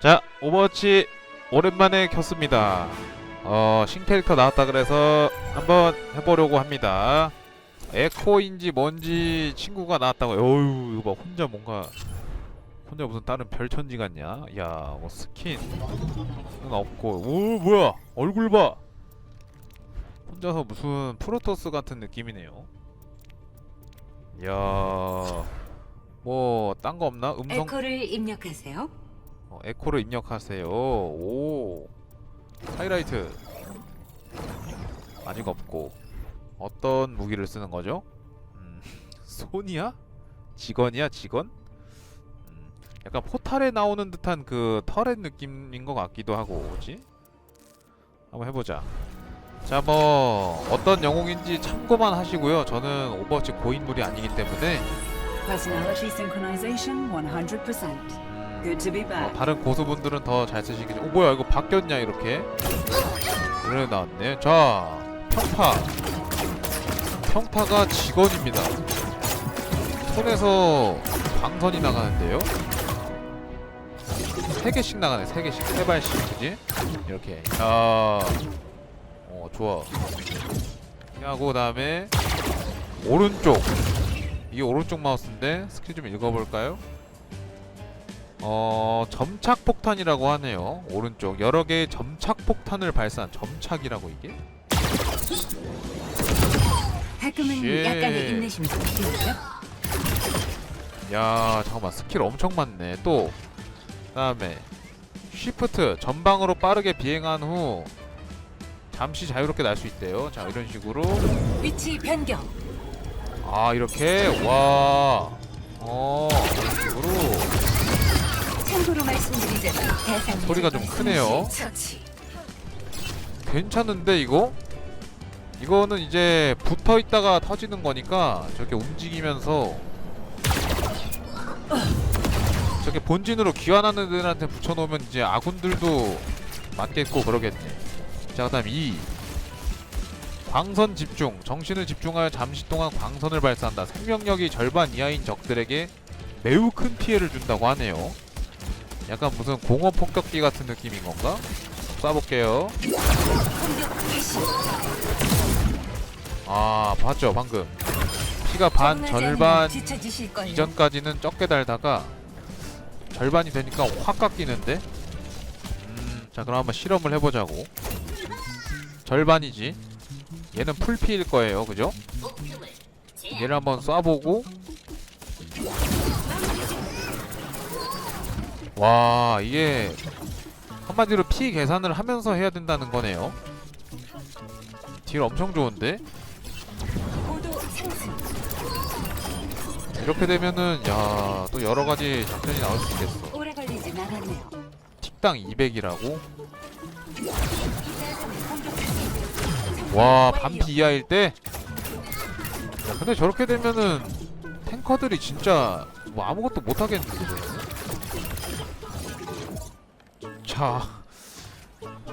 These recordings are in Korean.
자, 오버워치 오랜만에 켰습니다. 어, 신캐릭터 나왔다 그래서 한번 해보려고 합니다. 에코인지 뭔지 친구가 나왔다고. 어유 이거 봐, 혼자 뭔가 혼자 무슨 다른 별천지 같냐? 야, 뭐 스킨은 없고, 오 뭐야? 얼굴 봐. 혼자서 무슨 프로토스 같은 느낌이네요. 야, 뭐 딴 거 없나? 음성 에코를 입력하세요. 어, 에코를 입력하세요. 오. 하이라이트. 아직 없고. 어떤 무기를 쓰는 거죠? 음, 손이야? 직원이야, 직원? 음, 약간 포탈에 나오는 듯한 그 터렛 느낌인 것 같기도 하고, 뭐지? 한번 해보자. 자, 뭐 어떤 영웅인지 참고만 하시고요. 저는 오버워치 고인물이 아니기 때문에 Personality synchronization 100%. 어. 다른 고수분들은 더 잘 쓰시겠죠. 오 뭐야 이거 바뀌었냐 이렇게. 그래 나왔네. 자 평타. 평타가 직원입니다. 손에서 광선이 나가는데요. 세 개씩 나가네. 세 개씩 세 발씩 그지? 이렇게. 야. 어 좋아. 하고 그다음에 오른쪽. 이게 오른쪽 마우스인데 스킬 좀 읽어볼까요? 어 점착 폭탄이라고 하네요. 오른쪽 여러 개의 점착 폭탄을 발사한 점착이라고 이게? 가끔은 예. 약간의 인내심도 필요해요. 야 잠깐만 스킬 엄청 많네. 또 그다음에 쉬프트 전방으로 빠르게 비행한 후 잠시 자유롭게 날 수 있대요. 자 이런 식으로 위치 변경. 아 이렇게 와. 어 이런 식으로 참고로 말씀드리자면 대상 소리가 좀 크네요. 처치. 괜찮은데 이거? 이거는 이제 붙어 있다가 터지는 거니까 저렇게 움직이면서 저렇게 본진으로 귀환하는 애들한테 붙여놓으면 이제 아군들도 맞겠고 그러겠네. 자 그다음 2 광선 집중 정신을 집중하여 잠시 동안 광선을 발사한다. 생명력이 절반 이하인 적들에게 매우 큰 피해를 준다고 하네요. 약간 무슨 공업 폭격기 같은 느낌인 건가? 쏴볼게요. 아 봤죠 방금 피가 반 절반. 이전까지는 적게 달다가 절반이 되니까 확 깎이는데 음, 자 그럼 한번 실험을 해보자고 절반이지 얘는 풀피일 거예요 그죠? 얘를 한번 쏴보고 와 이게 한마디로 피 계산을 하면서 해야 된다는 거네요 딜 엄청 좋은데? 이렇게 되면은 야 또 여러 가지 장점이 나올 수 있겠어. 틱당 200이라고? 와 반피 이하일 때? 야, 근데 저렇게 되면은 탱커들이 진짜 뭐 아무것도 못 하겠는데. 자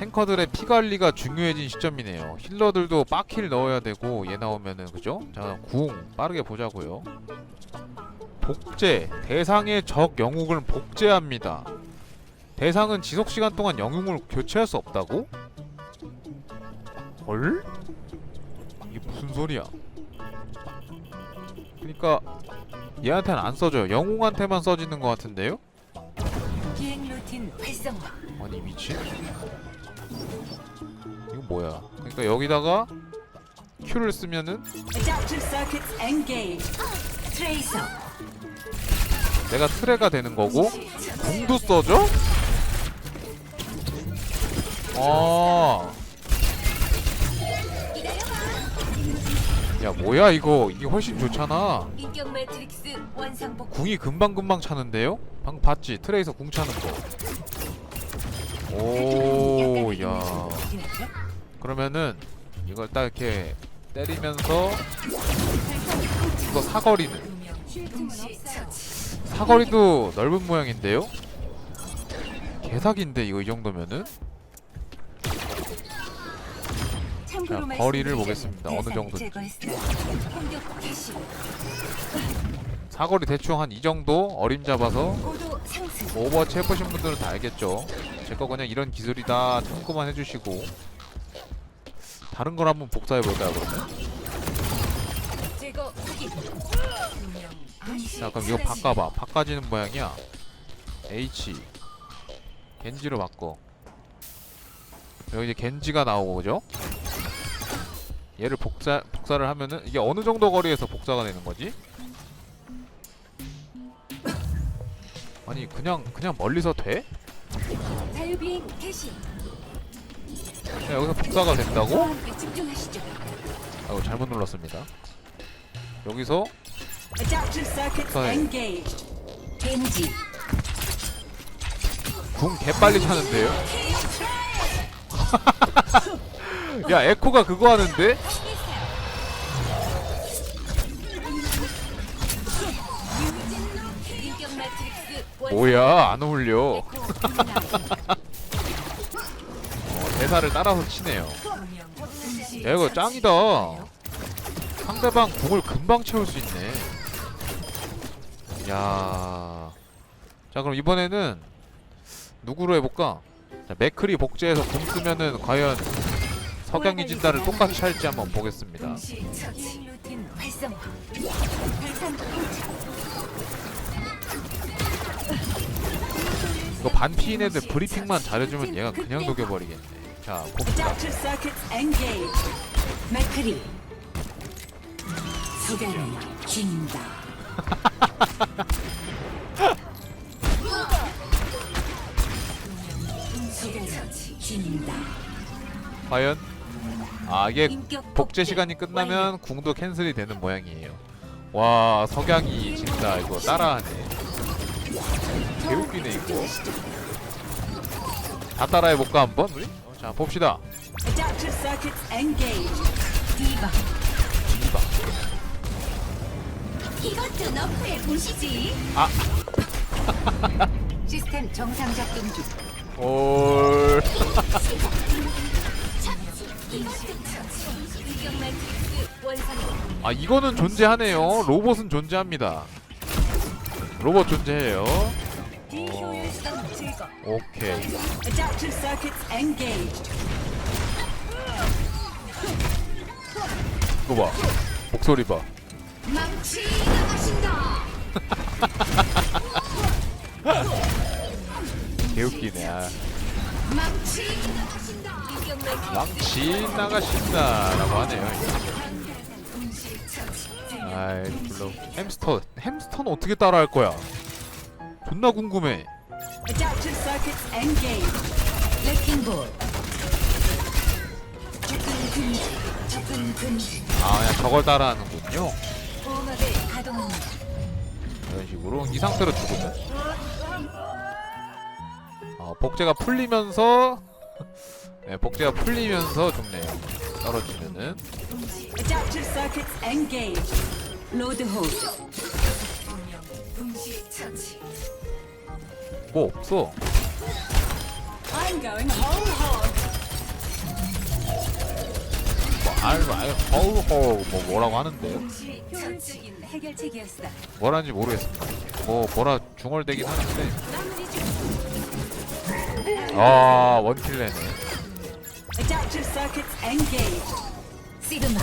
탱커들의 피 관리가 중요해진 시점이네요. 힐러들도 빡힐 넣어야 되고 얘 나오면은 그죠? 자궁 빠르게 보자고요. 복제 대상의 적 영웅을 복제합니다. 대상은 지속 시간 동안 영웅을 교체할 수 없다고? 헐? 이게 무슨 소리야? 그러니까 얘한테는 안 써져요. 영웅한테만 써지는 것 같은데요? 비행 루틴 활성화. 아니 미친? 이거 뭐야? 그러니까 여기다가 Q를 쓰면은. 내가 트레가 되는 거고 궁도 써져? 아. 야 뭐야 이거 이게 훨씬 좋잖아. 궁이 금방금방 차는데요? 방금 봤지? 트레이서 궁 차는 거 오 야 그러면은 이걸 딱 이렇게 때리면서 이거 사거리는. 사거리도 넓은 모양인데요? 개사기인데 이거 이 정도면은? 자, 거리를 보겠습니다. 어느. 공격 개시. 사거리 대충 한 이 정도 어림 잡아서. 오버워치 해보신 분들은 다 알겠죠. 제 거 그냥 이런 기술이다 참고만 해주시고 다른 걸 한번 복사해볼까요 그러면? 자 그럼 이거 바꿔봐 바꿔지는 모양이야 H 겐지로 바꿔 여기 이제 겐지가 나오고 그죠? 얘를 복사, 복사를 하면은 이게 어느 정도 거리에서 복사가 되는 거지? 아니 그냥 그냥 멀리서 돼? 자유비행 개시. 그냥 여기서 복사가 된다고? 집중하시죠. 아이고 잘못 눌렀습니다 여기서 Adaptive circuits Fine. engaged. 겐지. 궁 개빨리 차는데요? 야 에코가 그거 하는데? 인격 매트릭스 원. 뭐야 안 어울려 에코 대사를 따라서 치네요 야 이거 짱이다 상대방 궁을 금방 채울 수 있네 야. 자 그럼 이번에는 누구로 해볼까? 자, 맥크리 복제해서 궁 쓰면은 과연 석양이 진다를 똑같이 할지 한번 보겠습니다. 이거 반피인 애들 브리핑만 잘해주면 얘가 그냥 녹여버리겠네 자 봅시다 Adaptive circuits engaged. 맥크리. 소견이 긴다. 소견이 긴다. 과연 아 이게 복제 시간이 끝나면 궁도 캔슬이 되는 모양이에요 와 석양이 진짜 이거 따라하네 개웃기네 이거 다 따라해볼까 한번 우리? 어, 자 봅시다 Adaptive circuits engaged. 디바. 디바 이것도 너프해 보시지. 아. 시스템 정상 작동 중. 올 인격 매트릭스 원상. 아 이거는 존재하네요 로봇은 존재합니다 로봇 존재해요. 오케이. 이거 봐. 목소리 봐. 개웃기네. 아. 망치 나가신다. 인격 매트릭스 망치 나가신다 라고 하네요 아이 불러. 햄스터 햄스터는 어떻게 따라할 거야? 존나 궁금해 Adaptive circuits engaged. 레킹볼. 접근 금지. 접근 금지. 아 그냥 저걸 따라하는군요 보호막을 가동합니다. 이런 식으로 이 상태로 죽으면 어, 복제가 풀리면서 네, 복제가 풀리면서 죽네요 떨어지면은 Adaptive circuits engaged. Load hold. 동시 처치. 뭐 없어 I'm going whole hog. 뭐뭐 뭐라고 하는데 해결책이었어. 뭐라는지 모르겠습니다 뭐 뭐라 중얼대긴 하는데. 아 원킬레네 Adaptive circuits engaged. 시그마.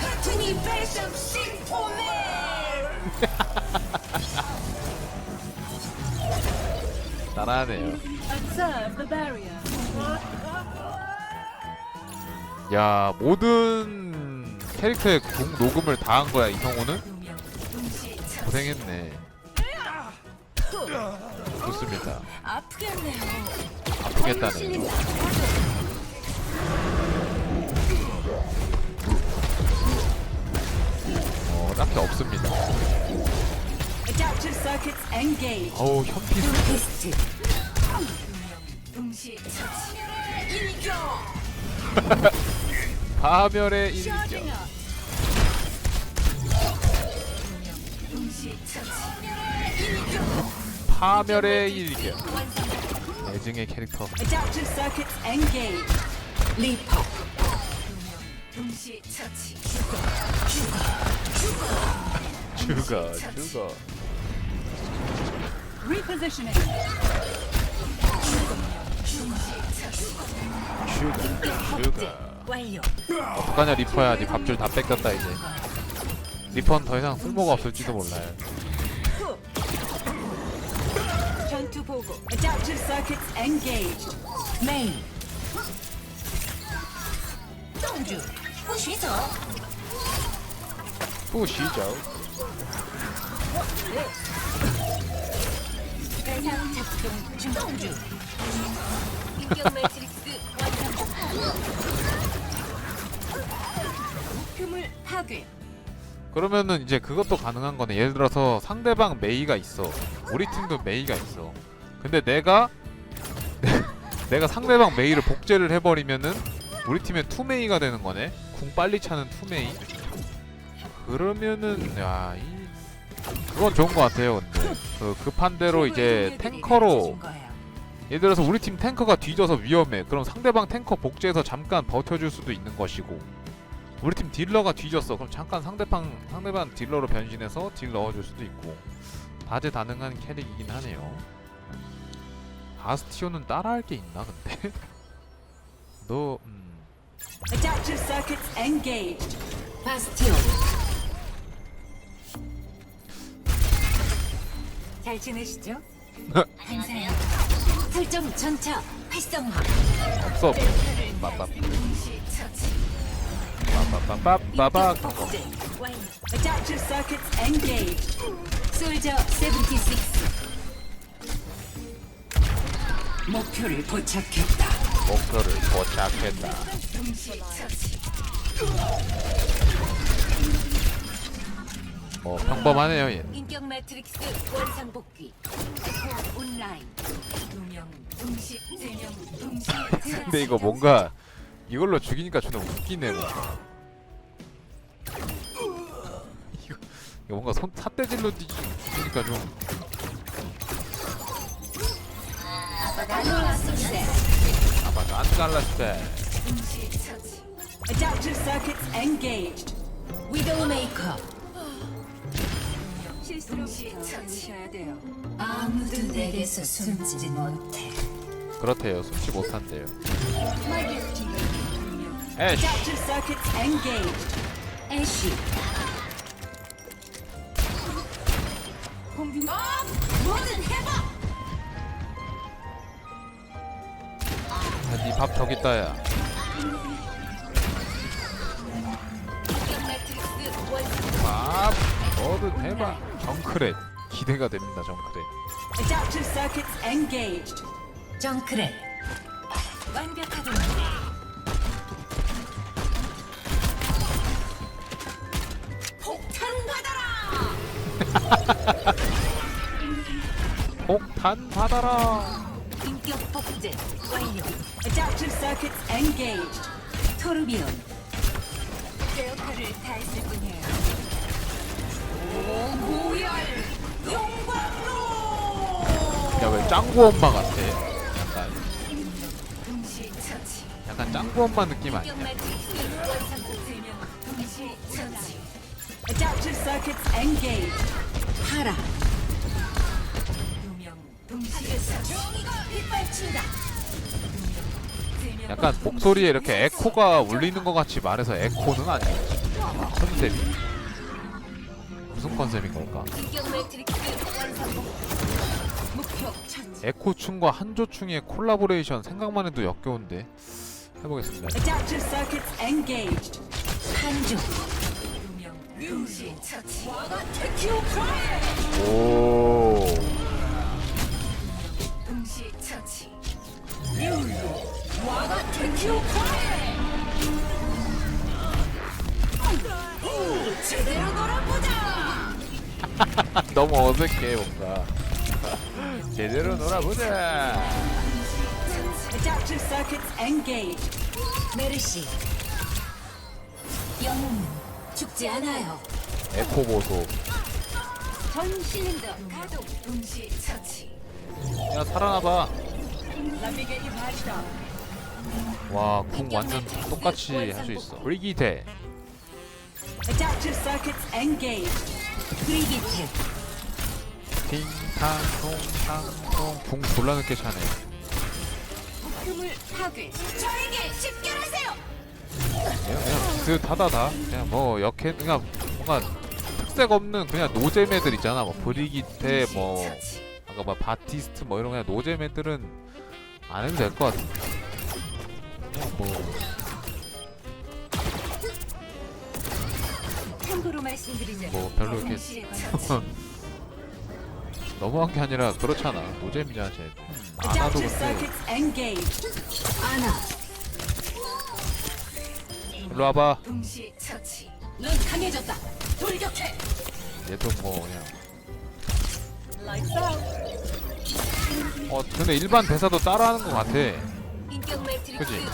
같은 패션 심포맨. 따라하네요. 야 모든 캐릭터의 궁 녹음을 다 한 거야 이성우는. 고생했네 좋습니다 아프겠네요. 아프겠다네 어 딱히 없습니다. 어우. 일격. 파멸의 처치. 파멸의 일격 애증의 캐릭터. 리퍼. 동시 처치. 죽어 죽어. 죽어 완료. 어떡하냐 리퍼야 니 밥줄 다 뺏겼다 이제 리퍼는 더 이상 쓸모가 없을지도 몰라요 전투 보고. Adaptive circuits engaged. 메인. 동주. 부시죠. 부시 그러면은 이제 그것도 가능한 거네. 예를 들어서 상대방 메이가 있어. 우리 팀도 메이가 있어. 근데 내가 내가 상대방 메이를 복제를 해버리면은 우리 팀의 투메이가 되는 거네? 궁 빨리 차는 투메이? 그러면은 야이 그건 좋은 것 같아요 근데 그 급한 대로 이제 탱커로 예를 들어서 우리 팀 탱커가 뒤져서 위험해. 그럼 상대방 탱커 복제해서 잠깐 버텨줄 수도 있는 것이고 우리 팀 딜러가 뒤졌어. 그럼 잠깐 상대방 상대방 딜러로 변신해서 딜 넣어줄 수도 있고 다재다능한 캐릭이긴 하네요. 바스티온은 따라할 게 있나 근데? 너 음, 잘 지내시죠? 행사요. 설정 전차 활성화. 없어. 빠빠 빠빠빠빠빠. 복제 완료. Adaptive circuits engaged. 솔저 76. 목표를 포착했다. 목표를 포착했다. 어 평범하네요 얘. 인격 매트릭스 원상 복귀. 온라인. 두명 동시 세명 동시. 근데 이거 뭔가 이걸로 죽이니까 존나 웃기네 뭔가 이거, 이거 뭔가 손 삿대질로 뒤- 죽이니까 좀아 맞아 안 갈랐을 때 Adaptive circuits engaged. 위 돼요. 아무도 내게서 숨지 못해. 그렇대요 숨지 못한대요 engaged. 애쉬. 공중. 뭐든 해봐. 니밥 저기 있다 야 밥 뭐든 해봐 정크렛 기대가 됩니다 정크렛 Adaptive circuits engaged. 정크렛. 완벽하군. 폭탄 받아라. 폭탄 받아라 인격 복제 완료. Adaptive circuits engaged. 토르비온. 제 역할을 다 했을 뿐이에요. 오고열 용광로. 야왜 짱구 엄마 같아 약간. 약간 짱구 엄마 느낌 아니야. 하라. 약간 목소리에 이렇게 에코가 울리는 것 같이 말해서 에코는 아니지 컨셉이 무슨 컨셉인 걸까? 에코충과 한조충의 콜라보레이션 생각만 해도 역겨운데? 해보겠습니다. Adaptive 너무 어색해 뭔가 제대로 놀아보자 Adaptive circuits engaged. 메르시. 영웅은 죽지 않아요. 에코 보소 전 실린더 가동 동시 처치. 야 살아나봐. 와궁 완전 똑같이 할 수 있어 브리기테 Adaptive circuits engaged. 브리기테 팅탕통 탕통 붕 졸라 늦게 차네. 그냥, 그냥 비슷하다 다. 그냥 뭐 역해 그냥 뭔가 특색 없는 그냥 노잼 애들 있잖아. 뭐 브리기테 뭐. 아까 뭐 바티스트 뭐 이런 그냥 노잼 애들은 안 해도 될 것 같아 그냥 뭐 참고로 말씀드리자면 뭐 별로 이렇게. 너무한 게 아니라 그렇잖아. 노잼이잖아 쟤. 안 하도 Adaptive 근데 circuits engaged. 아나. 일로 와봐. 동시 처치. 넌 강해졌다. 돌격해. 얘도 뭐 그냥. 어 근데 일반 대사도 따라하는 것 같아. 인격 매트릭스 그지?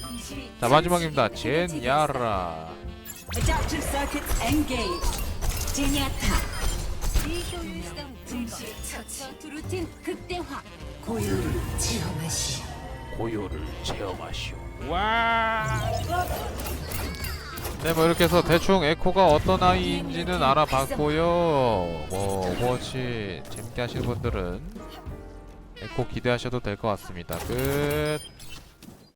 동시 자 마지막입니다. 젠 야라 Adaptive circuits engaged. 제니아타 비효율성 동시 처치 루틴 극대화 고요를 체험하시오 고요를 체험하시오 와. 네, 뭐 이렇게 해서 대충 에코가 어떤 아이인지는 알아봤고요. 뭐 오버워치 재밌게 하시는 분들은 에코 기대하셔도 될 것 같습니다. 끝.